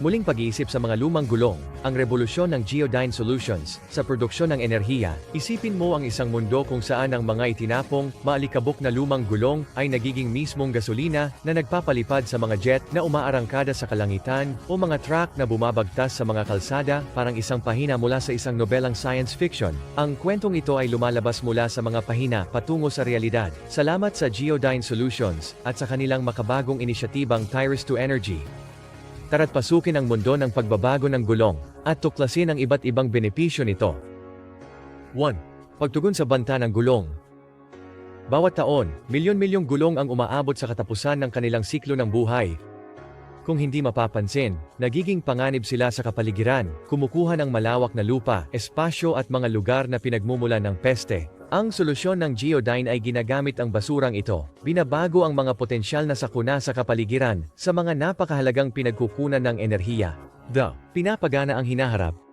Muling pag-iisip sa mga lumang gulong, ang revolusyon ng Geodyne Solutions sa produksyon ng enerhiya. Isipin mo ang isang mundo kung saan ang mga itinapong, maalikabok na lumang gulong ay nagiging mismong gasolina na nagpapalipad sa mga jet na umaarangkada sa kalangitan o mga truck na bumabagtas sa mga kalsada parang isang pahina mula sa isang nobelang science fiction. Ang kwentong ito ay lumalabas mula sa mga pahina patungo sa realidad. Salamat sa Geodyne Solutions at sa kanilang makabagong inisyatibang Tires to Energy. Tara't pasukin ang mundo ng pagbabago ng gulong at tuklasin ang iba't ibang benepisyo nito. 1. Pagtugon sa banta ng gulong. Bawat taon, milyon-milyong gulong ang umaabot sa katapusan ng kanilang siklo ng buhay. Kung hindi mapapansin, nagiging panganib sila sa kapaligiran, kumukuha ng malawak na lupa, espasyo at mga lugar na pinagmumulan ng peste. Ang solusyon ng Geodyne ay ginagamit ang basurang ito. Binabago ang mga potensyal na sakuna sa kapaligiran sa mga napakahalagang pinagkukunan ng enerhiya. The pinapagana ang hinaharap.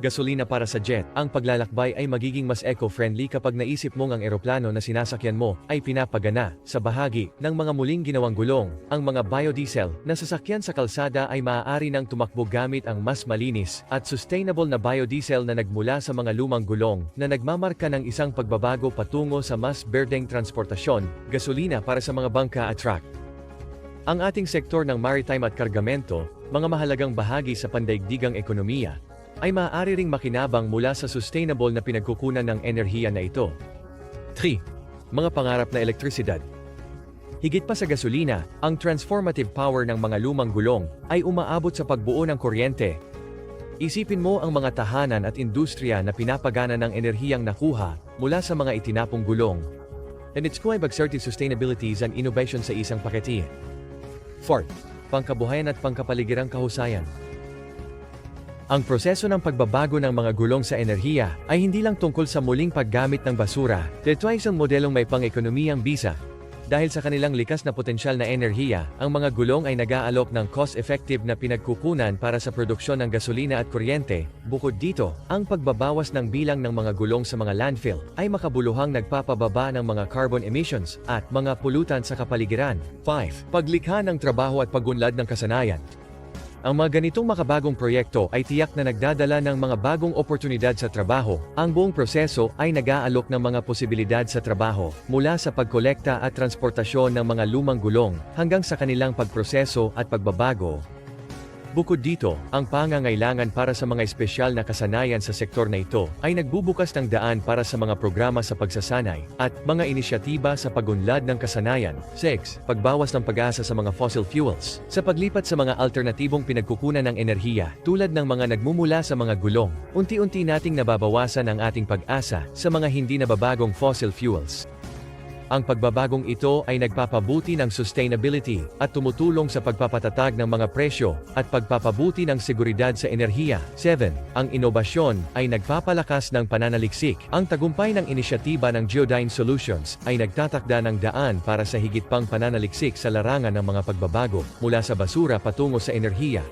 Gasolina para sa jet. Ang paglalakbay ay magiging mas eco-friendly kapag naisip mong ang eroplano na sinasakyan mo ay pinapagana sa bahagi ng mga muling ginawang gulong. Ang mga biodiesel na sasakyan sa kalsada ay maaari nang tumakbo gamit ang mas malinis at sustainable na biodiesel na nagmula sa mga lumang gulong na nagmamarka ng isang pagbabago patungo sa mas berdeng transportasyon, gasolina para sa mga bangka at truck. Ang ating sektor ng maritime at kargamento, mga mahalagang bahagi sa pandaigdigang ekonomiya, ay maaari ring makinabang mula sa sustainable na pinagkukunan ng enerhiya na ito. 3. Mga pangarap na elektrisidad. Higit pa sa gasolina, ang transformative power ng mga lumang gulong ay umaabot sa pagbuo ng kuryente. Isipin mo ang mga tahanan at industriya na pinapagana ng enerhiyang nakuha mula sa mga itinapong gulong. And it's quite exerted sustainabilities and innovation sa isang paketi. 4. Pangkabuhayan at pangkapaligirang kahusayan. Ang proseso ng pagbabago ng mga gulong sa enerhiya ay hindi lang tungkol sa muling paggamit ng basura. Ito ay isang modelong may pang-ekonomiyang bisa. Dahil sa kanilang likas na potensyal na enerhiya, ang mga gulong ay nag-aalok ng cost-effective na pinagkukunan para sa produksyon ng gasolina at kuryente. Bukod dito, ang pagbabawas ng bilang ng mga gulong sa mga landfill ay makabuluhang nagpapababa ng mga carbon emissions at mga pulutan sa kapaligiran. 5. Paglikha ng trabaho at pagunlad ng kasanayan. Ang mga ganitong makabagong proyekto ay tiyak na nagdadala ng mga bagong oportunidad sa trabaho. Ang buong proseso ay nag-aalok ng mga posibilidad sa trabaho, mula sa pagkolekta at transportasyon ng mga lumang gulong, hanggang sa kanilang pagproseso at pagbabago. Bukod dito, ang pangangailangan para sa mga espesyal na kasanayan sa sektor na ito ay nagbubukas ng daan para sa mga programa sa pagsasanay at mga inisyatiba sa pagunlad ng kasanayan. 6. Pagbawas ng pag-asa sa mga fossil fuels. Sa paglipat sa mga alternatibong pinagkukunan ng enerhiya, tulad ng mga nagmumula sa mga gulong, unti-unti nating nababawasan ang ating pag-asa sa mga hindi nababagong fossil fuels. Ang pagbabagong ito ay nagpapabuti ng sustainability at tumutulong sa pagpapatatag ng mga presyo at pagpapabuti ng seguridad sa enerhiya. 7. Ang inobasyon ay nagpapalakas ng pananaliksik. Ang tagumpay ng inisyatiba ng Geodyne Solutions ay nagtatakda ng daan para sa higit pang pananaliksik sa larangan ng mga pagbabago mula sa basura patungo sa enerhiya.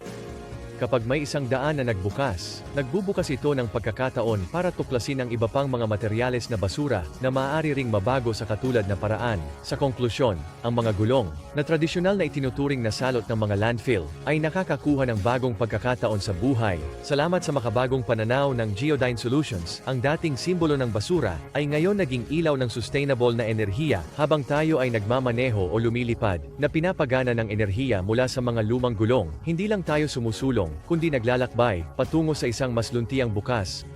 Kapag may isang daan na nagbukas, nagbubukas ito ng pagkakataon para tuklasin ang iba pang mga materyales na basura na maaari ring mabago sa katulad na paraan. Sa konklusyon, ang mga gulong, na tradisyonal na itinuturing na salot ng mga landfill, ay nakakakuha ng bagong pagkakataon sa buhay. Salamat sa makabagong pananaw ng Geodyne Solutions, ang dating simbolo ng basura ay ngayon naging ilaw ng sustainable na enerhiya habang tayo ay nagmamaneho o lumilipad na pinapagana ng enerhiya mula sa mga lumang gulong. Hindi lang tayo sumusulong, kundi naglalakbay patungo sa isang mas luntiang bukas,